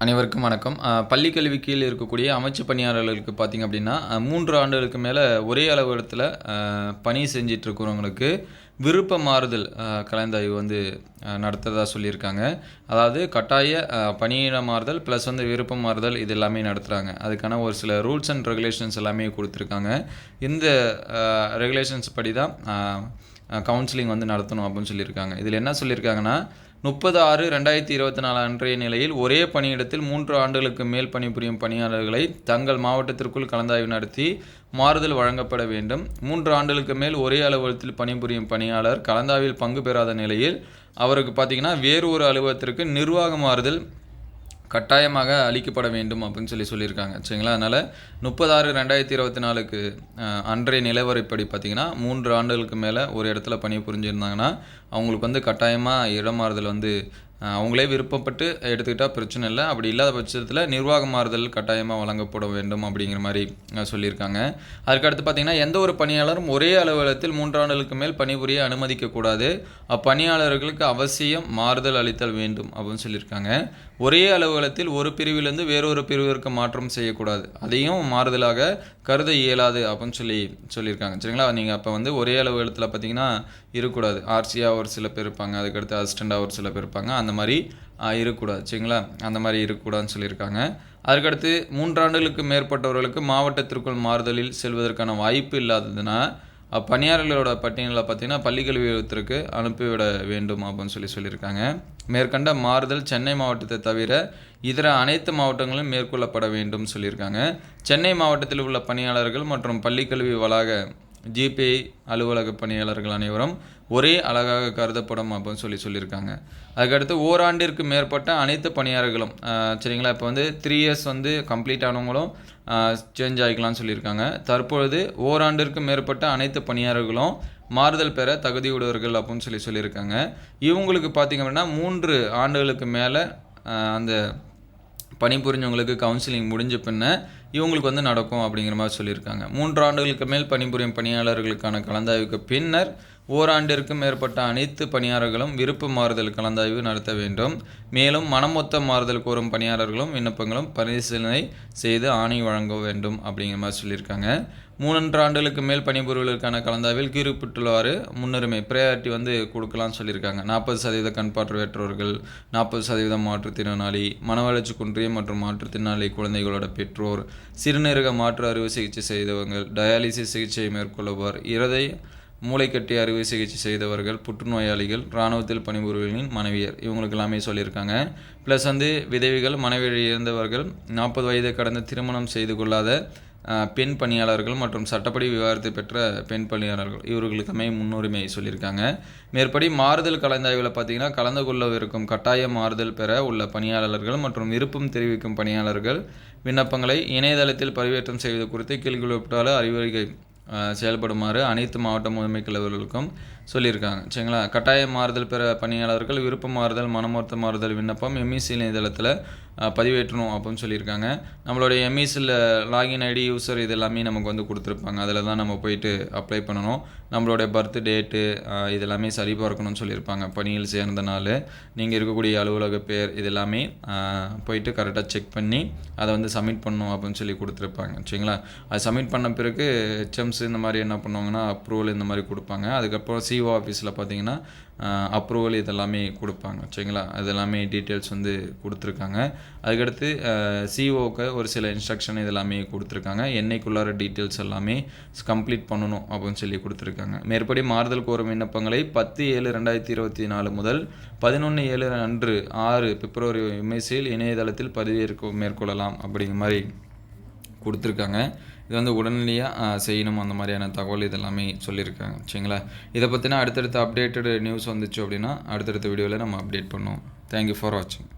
அனைவருக்கும் வணக்கம். பள்ளிக்கல்வி கீழே கீழ் இருக்கக்கூடிய அமைச்சு பணியாளர்களுக்கு பார்த்திங்க அப்படின்னா மூன்று ஆண்டுகளுக்கு மேலே ஒரே அளவு இடத்துல பணி செஞ்சிட்டு இருக்கிறவங்களுக்கு விருப்ப மாறுதல் கலந்தாய்வு வந்து அஹ், நடத்துறதா சொல்லியிருக்காங்க. அதாவது கட்டாய பணியிட மாறுதல் ப்ளஸ் வந்து விருப்ப மாறுதல் இது எல்லாமே நடத்துகிறாங்க அதுக்கான ஒரு சில ரூல்ஸ் அண்ட் ரெகுலேஷன்ஸ் எல்லாமே கொடுத்துருக்காங்க. இந்த ரெகுலேஷன்ஸ் படி தான் கவுன்சிலிங் வந்து நடத்தணும் அப்படின்னு சொல்லியிருக்காங்க. இதில் என்ன சொல்லியிருக்காங்கன்னா முப்பது ஆறு ரெண்டாயிரத்தி இருபத்தி நாலு அன்றைய நிலையில் ஒரே பணியிடத்தில் மூன்று ஆண்டுகளுக்கு மேல் பணிபுரியும் பணியாளர்களை தங்கள் மாவட்டத்திற்குள் கலந்தாய்வு நடத்தி மாறுதல் வழங்கப்பட வேண்டும். மூன்று ஆண்டுகளுக்கு மேல் ஒரே அலுவலகத்தில் பணிபுரியும் பணியாளர் கலந்தாய்வில் பங்கு பெறாத நிலையில் அவருக்கு பார்த்தீங்கன்னா வேறு ஒரு அலுவலகத்திற்கு நிர்வாக மாறுதல் கட்டாயமாக அளிக்கப்பட வேண்டும் அப்படின்னு சொல்லி சொல்லியிருக்காங்க. சரிங்களா? அதனால் முப்பதாறு ரெண்டாயிரத்தி இருபத்தி நாலுக்கு அன்றைய நிலவரைப்படி பார்த்தீங்கன்னா மூன்று ஆண்டுகளுக்கு மேலே ஒரு இடத்துல பணி புரிஞ்சிருந்தாங்கன்னா அவங்களுக்கு வந்து கட்டாயமாக இடமாறுதல் வந்து அவங்களே விருப்பப்பட்டு எடுத்துக்கிட்டால் பிரச்சனை இல்லை. அப்படி இல்லாத பட்சத்தில் நிர்வாக மாறுதல் கட்டாயமாக வழங்கப்பட வேண்டும் அப்படிங்கிற மாதிரி சொல்லியிருக்காங்க. அதுக்கடுத்து பார்த்தீங்கன்னா எந்த ஒரு பணியாளரும் ஒரே அலுவலகத்தில் மூன்றாண்டுகளுக்கு மேல் பணிபுரிய அனுமதிக்கக்கூடாது அப்பணியாளர்களுக்கு அவசியம் மாறுதல் அளித்தல் வேண்டும் அப்படின்னு சொல்லியிருக்காங்க. ஒரே அலுவலகத்தில் ஒரு பிரிவிலிருந்து வேறொரு பிரிவிற்கு மாற்றம் செய்யக்கூடாது. அதையும் மாறுதலாக கருத இயலாது அப்படின்னு சொல்லி சொல்லியிருக்காங்க. சரிங்களா? நீங்கள் அப்போ வந்து ஒரே அளவு எழுத்தில் பார்த்தீங்கன்னா இருக்கக்கூடாது. ஆர்சியாக ஒரு சில பேர் இருப்பாங்க அதுக்கடுத்து அசிஸ்டண்ட்டாக ஒரு சில பேர் இருப்பாங்க. அந்த மாதிரி இருக்கக்கூடாது. சரிங்களா? அந்த மாதிரி இருக்கக்கூடாதுன்னு சொல்லியிருக்காங்க. அதுக்கடுத்து மூன்றாண்டுகளுக்கு மேற்பட்டவர்களுக்கு மாவட்டத்திற்குள் மாறுதலில் செல்வதற்கான வாய்ப்பு இல்லாததுன்னா அப்பணியாளர்களோட பட்டியலில் பார்த்தீங்கன்னா பள்ளிக்கல்வியகத்திற்கு அனுப்பிவிட வேண்டும் அப்படின்னு சொல்லி சொல்லியிருக்காங்க. மேற்கண்ட மாறுதல் சென்னை மாவட்டத்தை தவிர இதர அனைத்து மாவட்டங்களும் மேற்கொள்ளப்பட வேண்டும் சொல்லியிருக்காங்க. சென்னை மாவட்டத்தில் உள்ள பணியாளர்கள் மற்றும் பள்ளிக்கல்வி வளாக ஜிபிஐ அலுவலக பணியாளர்கள் அனைவரும் ஒரே அழகாக கருதப்படும் அப்படின்னு சொல்லி சொல்லியிருக்காங்க. அதுக்கடுத்து ஓராண்டிற்கு மேற்பட்ட அனைத்து பணியாளர்களும் சரிங்களா? இப்போ வந்து த்ரீ இயர்ஸ் வந்து கம்ப்ளீட் ஆனவங்களும் சேஞ்ச் ஆகிக்கலாம்னு சொல்லியிருக்காங்க. தற்பொழுது ஓராண்டிற்கு மேற்பட்ட அனைத்து பணியாளர்களும் மாறுதல் பெற தகுதியுடையவர்கள் அப்படின்னு சொல்லி சொல்லியிருக்காங்க. இவங்களுக்கு பார்த்திங்க அப்படின்னா மூன்று ஆண்டுகளுக்கு மேலே அந்த பணிபுரிஞ்சவங்களுக்கு கவுன்சிலிங் முடிஞ்ச பின்ன இவங்களுக்கு வந்து நடக்கும் அப்படிங்கிற மாதிரி சொல்லியிருக்காங்க. மூன்று ஆண்டுகளுக்கு மேல் பணிபுரியும் பணியாளர்களுக்கான கலந்தாய்வுக்கு பின்னர் ஓராண்டிற்கும் மேற்பட்ட அனைத்து பணியாளர்களும் விருப்ப மாறுதல் கலந்தாய்வு நடத்த வேண்டும். மேலும் மனமொத்த மாறுதல் கோரும் பணியாளர்களும் விண்ணப்பங்களும் பரிசீலனை செய்து ஆணை வழங்க வேண்டும் அப்படிங்கிற மாதிரி சொல்லியிருக்காங்க. மூன்று ஆண்டுகளுக்கு மேல் பணிபுரிவதற்கான கலந்தாய்வில் குறிப்பிட்டுள்ளவாறு முன்னுரிமை ப்ரையாரிட்டி வந்து கொடுக்கலாம்னு சொல்லியிருக்காங்க. நாற்பது சதவீத கண்பாற்று பார்வையற்றவர்கள் நாற்பது சதவீதம் மாற்றுத்திறனாளி மனவளர்ச்சி குன்றிய மற்றும் மாற்றுத்திறனாளி குழந்தைகளோட பெற்றோர் சிறுநீரக மாற்று அறுவை சிகிச்சை செய்தவர்கள் டயாலிசிஸ் சிகிச்சை மேற்கொள்ளுவார் இருதய மூளைக்கட்டி அறுவை சிகிச்சை செய்தவர்கள் புற்றுநோயாளிகள் இராணுவத்தில் பணிபுரிவர்களின் மனைவியர். இவங்களுக்கு எல்லாமே சொல்லியிருக்காங்க. ப்ளஸ் வந்து விதவிகள் மனைவியை இழந்தவர்கள் நாற்பது வயதை கடந்து திருமணம் செய்து கொள்ளாத பெண் பணியாளர்கள் மற்றும் சட்டப்படி விவகாரத்தை பெற்ற பெண் பணியாளர்கள். இவர்களுக்குமே முன்னுரிமை சொல்லியிருக்காங்க. மேற்படி மாறுதல் கலந்தாய்வில் பார்த்தீங்கன்னா கலந்து கொள்ளவிருக்கும் கட்டாய மாறுதல் பெற உள்ள பணியாளர்கள் மற்றும் விருப்பம் தெரிவிக்கும் பணியாளர்கள் விண்ணப்பங்களை இணையதளத்தில் பதிவேற்றம் செய்வது குறித்து கீழ்குறிப்பிட்டால அறிவுரை செயல்படுமாறு அனைத்து மாவட்ட முதன்மை தலைவர்களுக்கும் சொல்லியிருக்காங்க. சரிங்களா? கட்டாய மாறுதல் பெற பணியாளர்கள் விருப்ப மாறுதல் மனமொருத்த மாறுதல் விண்ணப்பம் எம்இசி இணையதளத்தில் பதிவேற்றணும் அப்படின்னு சொல்லியிருக்காங்க. நம்மளுடைய எம்இசியில் லாகின் ஐடி யூசர் இது எல்லாமே நமக்கு வந்து கொடுத்துருப்பாங்க. அதில் தான் நம்ம போயிட்டு அப்ளை பண்ணணும். நம்மளுடைய பர்த் டேட்டு இது எல்லாமே சரி பார்க்கணும்னு சொல்லியிருப்பாங்க. பணியில் சேர்ந்த நாள் நீங்கள் இருக்கக்கூடிய அலுவலக பேர் இது எல்லாமே போயிட்டு கரெக்டாக செக் பண்ணி அதை வந்து சப்மிட் பண்ணணும் அப்படின்னு சொல்லி கொடுத்துருப்பாங்க. சரிங்களா? அது சப்மிட் பண்ண பிறகு ஹெச்எம்ஸ் இந்த மாதிரி என்ன பண்ணுவாங்கன்னா அப்ரூவல் இந்த மாதிரி கொடுப்பாங்க. அதுக்கப்புறம் சிஓ ஆஃபீஸில் பார்த்தீங்கன்னா அப்ரூவல் இதெல்லாமே கொடுப்பாங்க. சரிங்களா? அது எல்லாமே டீட்டெயில்ஸ் வந்து கொடுத்துருக்காங்க. அதுக்கடுத்து சிஓக்கு ஒரு சில இன்ஸ்ட்ரக்ஷன் இதெல்லாமே கொடுத்துருக்காங்க. என்னைக்குள்ளார டீட்டெயில்ஸ் எல்லாமே கம்ப்ளீட் பண்ணணும் அப்படின்னு சொல்லி கொடுத்துருக்காங்க. மேற்படி மாறுதல் கோரும் விண்ணப்பங்களை பத்து ஏழு ரெண்டாயிரத்தி இருபத்தி நாலு முதல் பதினொன்று ஏழு அன்று ஆறு பிப்ரவரி எம்எஸ்சியில் இணையதளத்தில் பதிவேற்க மேற்கொள்ளலாம் அப்படிங்கிற மாதிரி கொடுத்துருக்காங்க. இது வந்து உடனடியாக செய்யணும். அந்த மாதிரியான தகவல் இதெல்லாமே சொல்லியிருக்காங்க. சரிங்களா? இதை பற்றின அடுத்தடுத்த அப்டேட்டடு நியூஸ் வந்துச்சு அப்படின்னா அடுத்தடுத்த வீடியோவில் நம்ம அப்டேட் பண்ணுவோம். தேங்க்யூ ஃபார் வாட்சிங்